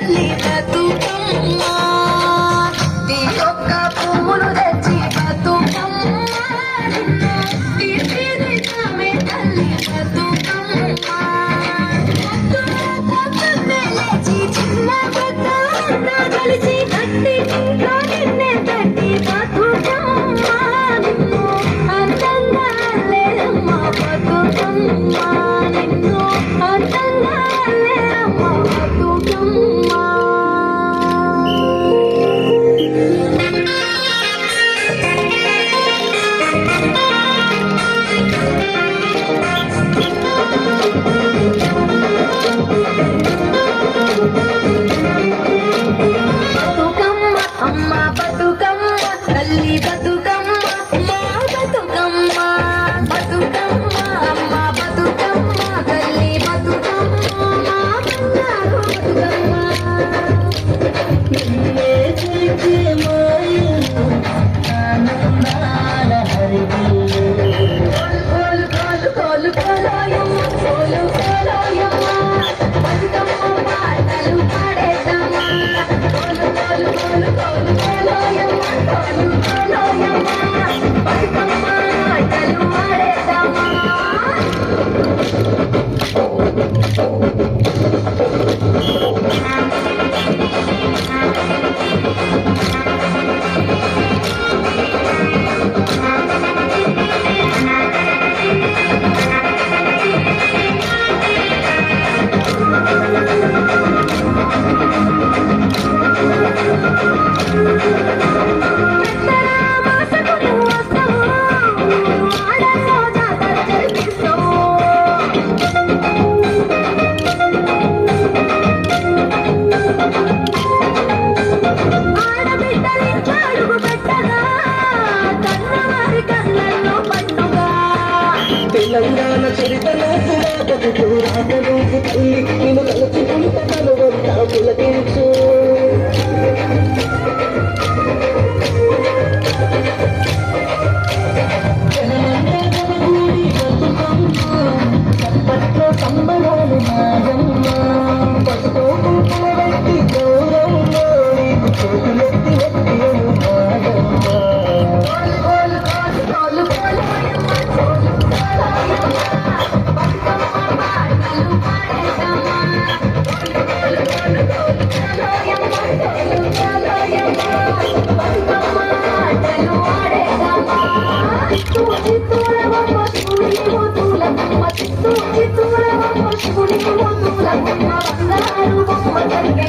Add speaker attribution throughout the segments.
Speaker 1: Leave. Thank you.
Speaker 2: Telangana చరితలో పురాతకు పురాతను నిన్ను తలుచుకుంట కలువంతా పులకించు.
Speaker 1: చిత్తూరమ్మ శివుడి మూతులమ్మ అందరూ బొమ్మ
Speaker 2: జరిగే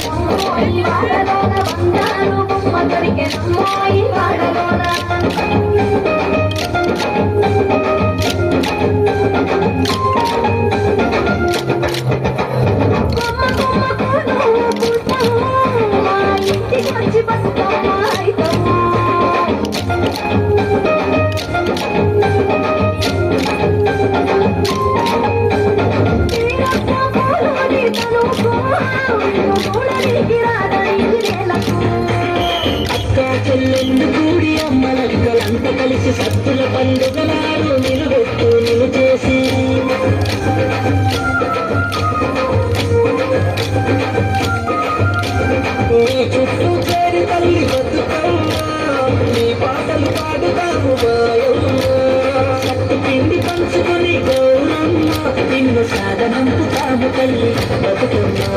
Speaker 2: నిండు కూడి అమ్మలక్కలంతా కలిసి సత్తుల పండుగ నాడు నిలబెట్టు నిలు చేసి. నీ చుట్టూ చేరి తల్లి నీ పాటలు పాడుతాము సత్తు పిండి పంచుకొని గౌరమ్మ నిన్ను సాధనంపుతాము తల్లి బతుకమ్మా.